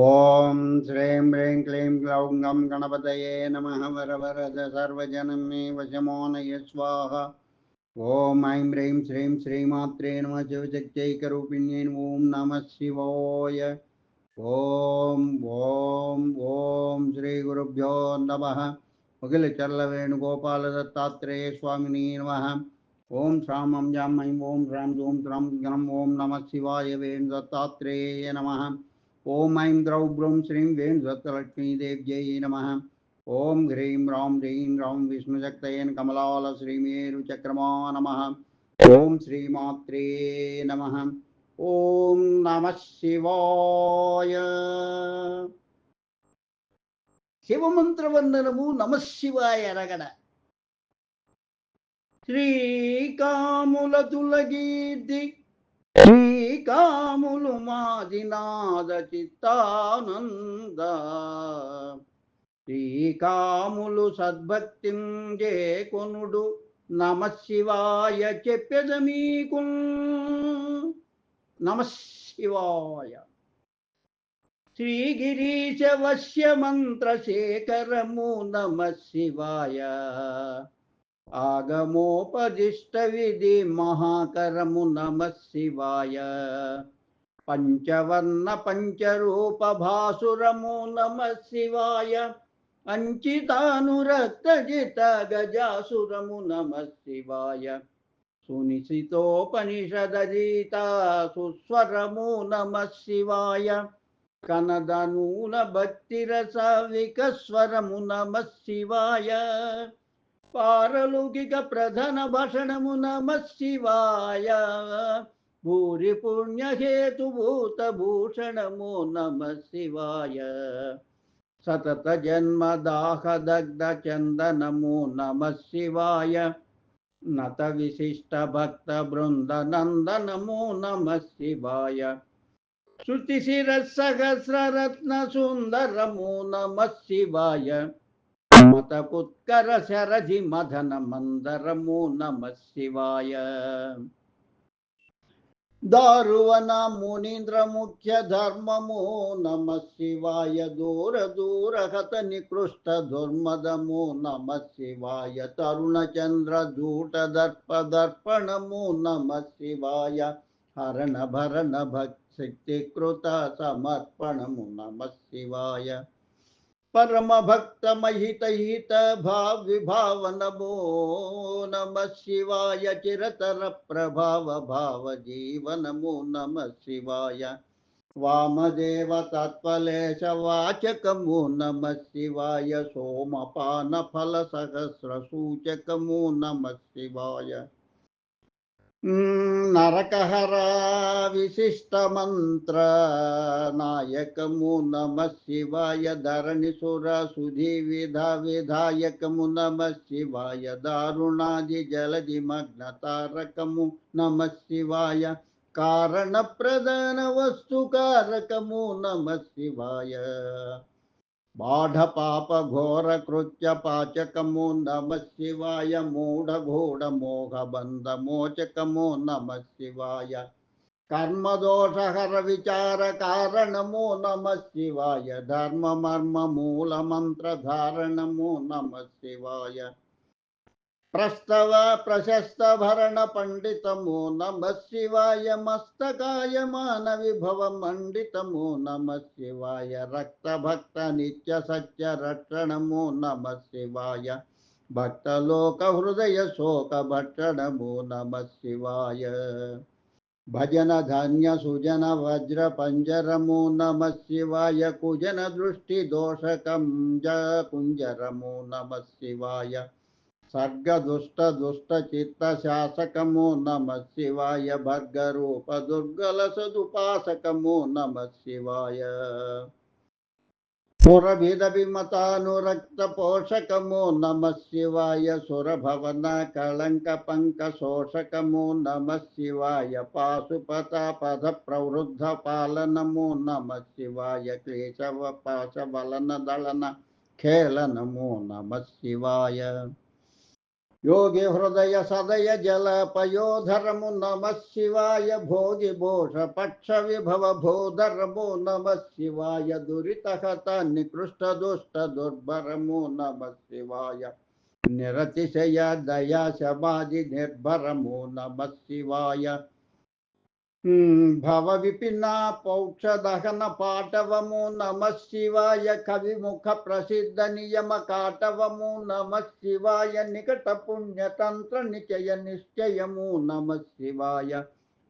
ఓం శ్రీం హ్రీం క్లీం గ్లౌం గం గణపతయే నమ వర వరద సర్వజనం మే వశమోనయ స్వాహ ఓం ఐం హ్రీం శ్రీం శ్రీమాత్రే నమ శివశక్తైకరూపిణ్యై ఓం నమ శివాయ ఓం ఓం ఓం శ్రీ గురుభ్యో నమ ముగిలి చర్ల వేణుగోపాల దత్తాత్రేయ స్వామిని నమ ఓం శ్రామం జాం ఐం ఓం హ్రాం ఓం త్రం గణం ఓం ఓం ఐం ద్రౌ బ్రౌం శ్రీం వేణుదత్తలక్ష్మీదేవ్యై నమ ఓం హ్రీం రాం హ్రీం రాం విష్ణుశక్తయన్ కమలాల శ్రీమేరుచక్రమా నమ ఓం శ్రీమాత్రే నమ ఓం నమ శివాయ శివమంత్రవందనము నమ శివాయ రగడ శ్రీకాముల తులగీర్తి శ్రీకాములు మాదినాద చిత్తానంద. శ్రీకాములు సద్భక్తిం జే కొనుడు నమ శివాయ చెప్పెద మీకు నమ శివాయ. శ్రీగిరీశ వశ్య మంత్రశేఖరము నమ నమ శివాయ. పంచవర్ణ పంచరూప భాసురము నమ శివాయ. అంచితానురక్తజిత గజాసురము నమ శివాయ. సునిశితోపనిషదీత సుస్వరము నమ శివాయ. కనదనూన భక్తిరస వికస్వరము నమ శివాయ పారలౌకిక ప్రధాన భాషణము నమ శివాయ భూరి పుణ్యహేతుభూత భూషణము నమ శివాయ సతత జన్మ దాహ దగ్ధ చందనము నమ శివాయ నత విశిష్ట భక్త బృంద నందనము నమ శివాయ శృతి శిరసహస్రరత్న సుందరము నమ శివాయ मदकुत्करशरजि नम शिवाय। दारुवन मुनीन्द्रमुख्यधर्ममो नमः शिवाय। दूर दूर हत निकृष्ट दुर्मदमो नमः शिवाय। तरुणचन्द्रजूटदर्पदर्पणमो नमः शिवाय। हरण हरणभरणभक् शक्तिकृता समर्पणमु नमः शिवाय। శివాయ తరుణ చంద్ర దూట దర్ప దర్పణము నమ శివాయ హరణ భరణ భక్తి కృత సమర్పణము నమ శివాయ పరమ భక్త నరకహరా విశిష్టమంత్ర నాయకము నమ శివాయ ధరణి సుర సుధి విధ విధాయకము నమ శివాయ దారుణాది జలది మగ్న తారకము నమ శివాయ కారణ ప్రధాన వస్తు కారకము నమ శివాయ. ाढपापघोरकृत्य पाचकमो नमः शिवाय मूढघोढमोघबन्धमोचकमो नमः शिवाय। कर्मदोषहरविचारकारणमो नमः शिवाय। धर्ममर्ममूलमन्त्रधारणमो नमः शिवाय। నమ శివాయ కర్మదోషహర విచార కారణము నమ శివాయ ధర్మ మర్మ మూల మంత్ర ధారణము నమ శివాయ ప్రస్తవ ప్రశస్త భరణ పండితము నమ శివాయ మస్తకాయ మాన సర్గ దుష్ట దుష్ట చిత్త శాసకము నమ శివాయ భర్గ రూప దుర్గల సదుపాసకము నమ శివాయ. సురభిద విమతానురక్త పోషకము నమ శివాయ సురభవన కళంక పంక శోషకము నమ శివాయ పాశుపత పద ప్రవృద్ధ పాలనము నమ శివాయ క్లేశవ పాశ వలన దళన ఖేళనము నమ శివాయ. योगि हृदय सदय जल जलपयोधरमु नम शिवाय भोगि भोष पक्ष विभव भोधर्मो नम शिवाय दुरितहत निकृष्ट दुष्ट दुर्भरमो नम शिवाय। निरतिशय दया समाधि निर्भरमो नम शिवाय। భవ విపిన పౌక్ష దహన పాటవము నమ శివాయ కవిముఖ ప్రసిద్ధ నియమ కాటవము నమ శివాయ నికట పుణ్యతంత్ర నిచయ నిశ్చయము నమ శివాయ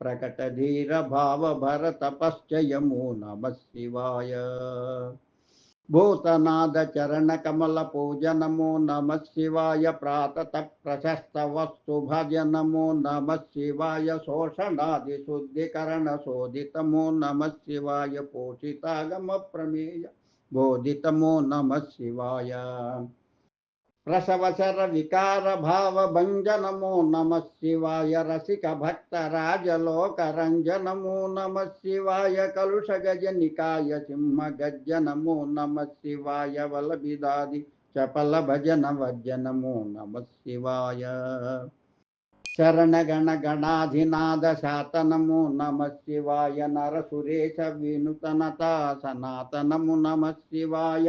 ప్రకట ధీర భావ భరత పశ్చయము నమ శివాయ. భూతనాద చరణ కమల పూజనమో నమ శివాయ ప్రాతత ప్రశస్త వస్తు భజనమో నమ శివాయ శోషణాది శుద్ధీకరణ శోధితమో నమ శివాయ వికార భావ భంజనము నమ శివాయ రసిక భక్త రాజలోక రంజనము నమ శివాయ కలుష గజ నికాయ సింహ గజ్జనమో నమ శివాయ వలభిదాది చపల భజన వజ్జనమో నమ శివాయ శరణగణ గణాధినాద శాతనము నమ శివాయ నరసురేశ వినుతనత సనాతనము నమ శివాయ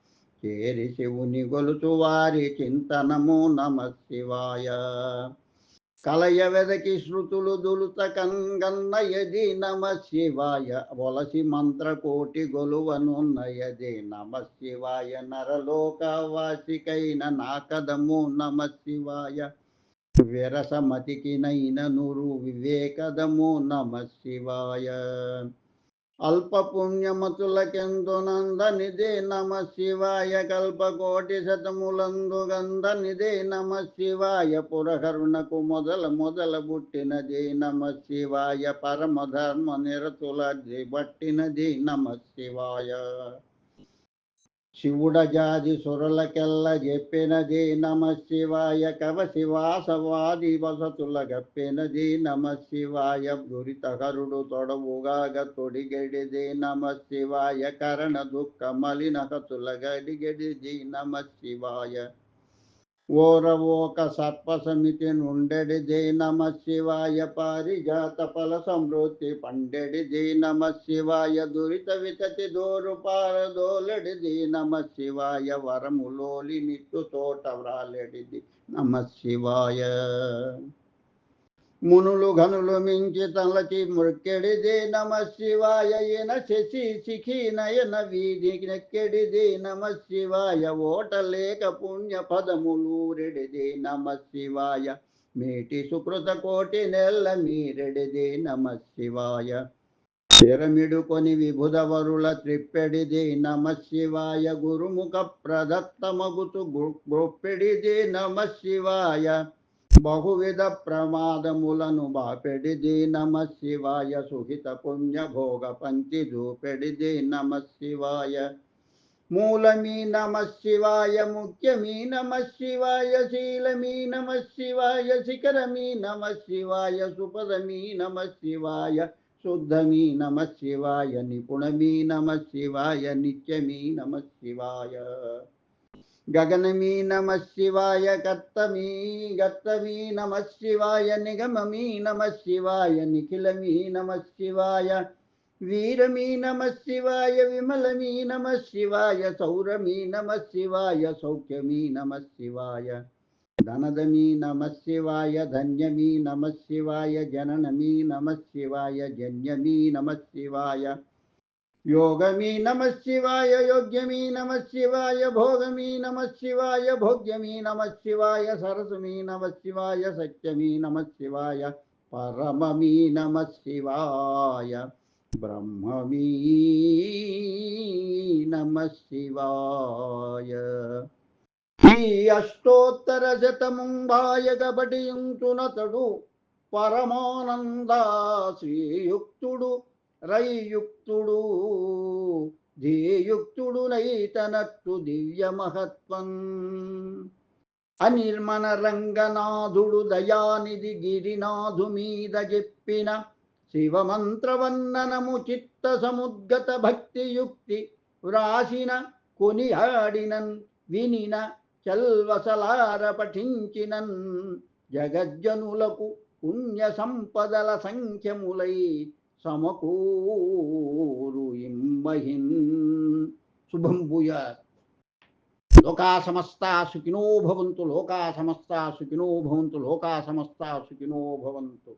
చేరి శివుని గొలుచు వారి చింతనము నమ శివాయ. కలయ వెదకి శృతులు దులుత కంగన్నయది నమ శివాయ. వలసి మంత్ర కోటి గొలువను నమ శివాయ. నరలోకవాసికైన నాకదము నమ శివాయ. విరసమతికినైన నురు వివేకదము నమ శివాయ. అల్ప పుణ్యమతులకెందు నందనిదే నమ శివాయ కల్పకోటి శతములందు గంధనిదే నమ శివాయ పురహరుణకు మొదల మొదల పుట్టినది నమ శివాయ పరమ ధర్మ నిరతుల బట్టినది నమ శివాయ శివుడజాది సురలకెల్ల చెప్పినది నమ శివాయ కవ శివాసవాది వసతుల గప్పినది నమ శివాయ దురితహరుడు తొడవుగాగ తొడిగడిది నమ శివాయ కరణ దుఃఖ మలిన హతుల గడిగడిది నమ శివాయ ఓరవోక సర్పసమితి నుండెడి జై నమ శివాయ పారిజాత ఫల సమృద్ధి జై నమ శివాయ దురిత వితతి దోరు జై నమ శివాయ వరములోలి నిట్టు తోట వ్రాలెడిది. నమ శివాయ. మునులు ఘనులు మించి తలచి మృక్కెడిదే నమ శివాయ ఈన శశి శిఖీనయన వీధి నెక్కెడిదే నమ శివాయ. ఓటలేక పుణ్య పదములూరెడిదే నమ శివాయ. మేటి సుకృత కోటి నెల్ల మీరెడిదే నమ శివాయ. పిరమిడుకొని విభుధవరుల త్రిప్పెడిదే నమ శివాయ. గురుముఖ ప్రదత్తమగుతు గొప్పెడిదే నమ శివాయ. బహువిధ ప్రమాదములను బాపెడిది నమ శివాయ సుహిత పుణ్య భోగ పంచి దూపెడిది నమ శివాయ మూలమీ నమ శివాయ ముఖ్యమీ నమ శివాయ శీలమీ నమ శివాయ శిఖరమీ నమ శివాయ సుపదమీ నమ శివాయ శుద్ధమీ నమ శివాయ నిపుణమీ నమ శివాయ నిత్యమీ నమ శివాయ గగనమీ నమ శివాయ కత్తమీ గత్తమీ నమ శివాయ నిగమమీ నమ శివాయ నిఖిలమీ నమ శివాయ వీరమీ నమ శివాయ విమలమీ నమ శివాయ సౌరమీ నమ శివాయ సౌఖ్యమీ నమ శివాయ ధనదమీ నమ శివాయ ధన్యమీ నమ శివాయ జననమీ నమ శివాయ జన్యమీ నమ శివాయ యోగమీ నమ శివాయ యోగ్యమీ నమ శివాయ భోగమీ నమ శివాయ భోగ్యమీ నమ శివాయ సరసమీ నమ శివాయ సత్యమీ నమ శివాయ పరమమీ నమ శివాయ బ్రహ్మమీ నమ శివాయ ఈ అష్టోత్తర శతముంబాయ కబడియుంచునతడు పరమానంద శ్రీయుక్తుడు రయుక్తుడు ధేయుక్తుడు నైతనట్టు దివ్య మహత్వం. అనిర్మన రంగనాథుడు దయానిధి గిరినాథు మీద చెప్పిన శివమంత్రవందనము చిత్త సముద్గత భక్తియుక్తి వ్రాసిన కొనియాడినన్ వినిన చల్వసలార పఠించినన్ జగజ్జనులకు పుణ్య సంపదల సంఖ్యములై సమకూరు ఇంబహిన్. శుభం భూయాత్ లోకా సమస్త సుఖినో భవంతు లోకా సమస్త సుఖినో భవంతు లోకా సమస్త సుఖినో భవంతు.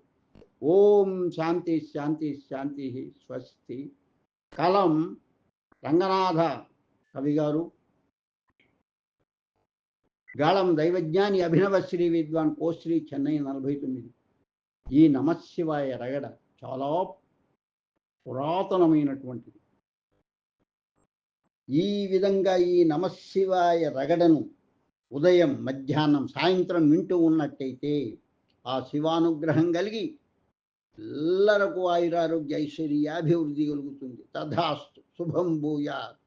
ఓం శాంతి శాంతి శాంతి స్వస్తి. కలం రంగనాథ కవి గారు. గాళం దైవజ్ఞాని అభినవ శ్రీ విద్వాన్ కోశ్రీ చెన్నై నలభై తొమ్మిది. ఈ నమశివాయ రగడ చాలా పురాతనమైనటువంటిది. ఈ విధంగా ఈ నమశివాయ రగడను ఉదయం మధ్యాహ్నం సాయంత్రం వింటూ ఉన్నట్టయితే ఆ శివానుగ్రహం కలిగి ఎల్లరకు ఆయురారోగ్య ఐశ్వర్యాభివృద్ధి కలుగుతుంది. తథాస్తు. శుభం భూయాత్.